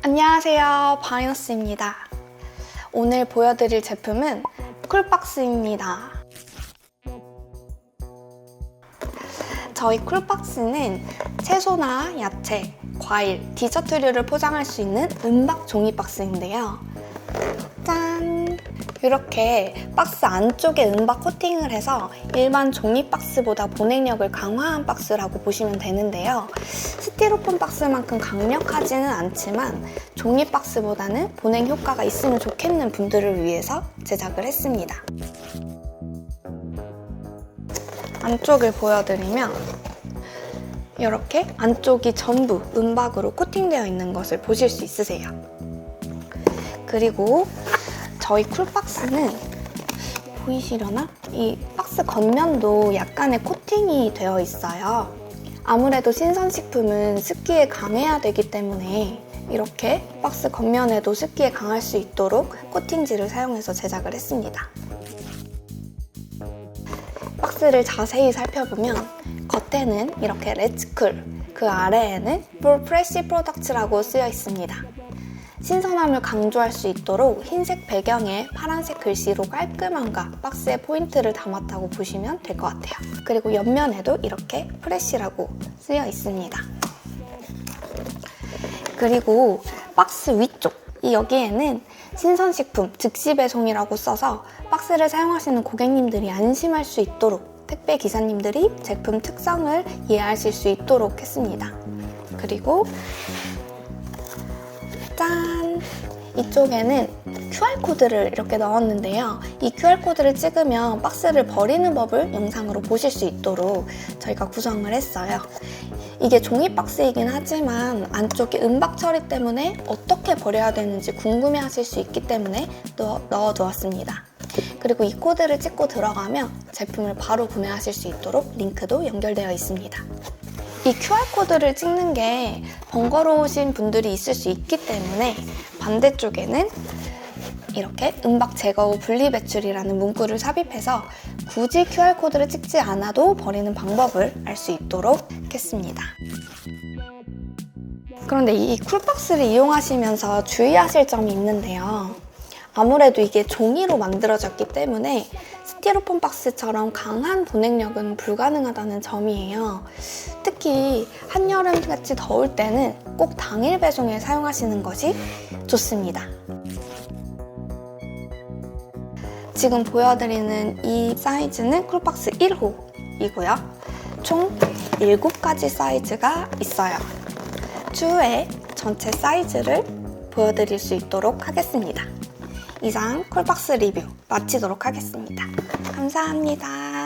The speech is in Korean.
안녕하세요. 바이너스입니다. 오늘 보여드릴 제품은 쿨박스입니다. 저희 쿨박스는 채소나 야채, 과일, 디저트류를 포장할 수 있는 은박 종이 박스인데요. 짠! 이렇게 박스 안쪽에 은박 코팅을 해서 일반 종이 박스보다 보냉력을 강화한 박스라고 보시면 되는데요. 스티로폼 박스만큼 강력하지는 않지만 종이 박스보다는 보냉 효과가 있으면 좋겠는 분들을 위해서 제작을 했습니다. 안쪽을 보여드리면 이렇게 안쪽이 전부 은박으로 코팅되어 있는 것을 보실 수 있으세요. 그리고 저희 쿨박스는 보이시려나? 이 박스 겉면도 약간의 코팅이 되어 있어요. 아무래도 신선식품은 습기에 강해야 되기 때문에 이렇게 박스 겉면에도 습기에 강할 수 있도록 코팅지를 사용해서 제작을 했습니다. 박스를 자세히 살펴보면 겉에는 이렇게 레츠쿨, 그 아래에는 볼 프레시 프로덕츠라고 쓰여 있습니다. 신선함을 강조할 수 있도록 흰색 배경에 파란색 글씨로 깔끔함과 박스의 포인트를 담았다고 보시면 될 것 같아요. 그리고 옆면에도 이렇게 프레시라고 쓰여 있습니다. 그리고 박스 위쪽, 이 여기에는 신선식품 즉시 배송이라고 써서 박스를 사용하시는 고객님들이 안심할 수 있도록 택배 기사님들이 제품 특성을 이해하실 수 있도록 했습니다. 그리고 짠! 이쪽에는 QR코드를 이렇게 넣었는데요. 이 QR코드를 찍으면 박스를 버리는 법을 영상으로 보실 수 있도록 저희가 구성을 했어요. 이게 종이 박스이긴 하지만 안쪽에 은박 처리 때문에 어떻게 버려야 되는지 궁금해 하실 수 있기 때문에 넣어, 넣어 두었습니다. 그리고 이 코드를 찍고 들어가면 제품을 바로 구매하실 수 있도록 링크도 연결되어 있습니다. 이 QR코드를 찍는 게 번거로우신 분들이 있을 수 있기 때문에 반대쪽에는 이렇게 은박 제거 후 분리 배출이라는 문구를 삽입해서 굳이 QR코드를 찍지 않아도 버리는 방법을 알 수 있도록 했습니다. 그런데 이 쿨박스를 이용하시면서 주의하실 점이 있는데요. 아무래도 이게 종이로 만들어졌기 때문에 스티로폼 박스처럼 강한 보냉력은 불가능하다는 점이에요. 특히 한여름같이 더울 때는 꼭 당일 배송에 사용하시는 것이 좋습니다. 지금 보여드리는 이 사이즈는 쿨박스 1호이고요. 총 7가지 사이즈가 있어요. 추후에 전체 사이즈를 보여드릴 수 있도록 하겠습니다. 이상 쿨박스 리뷰 마치도록 하겠습니다. 감사합니다.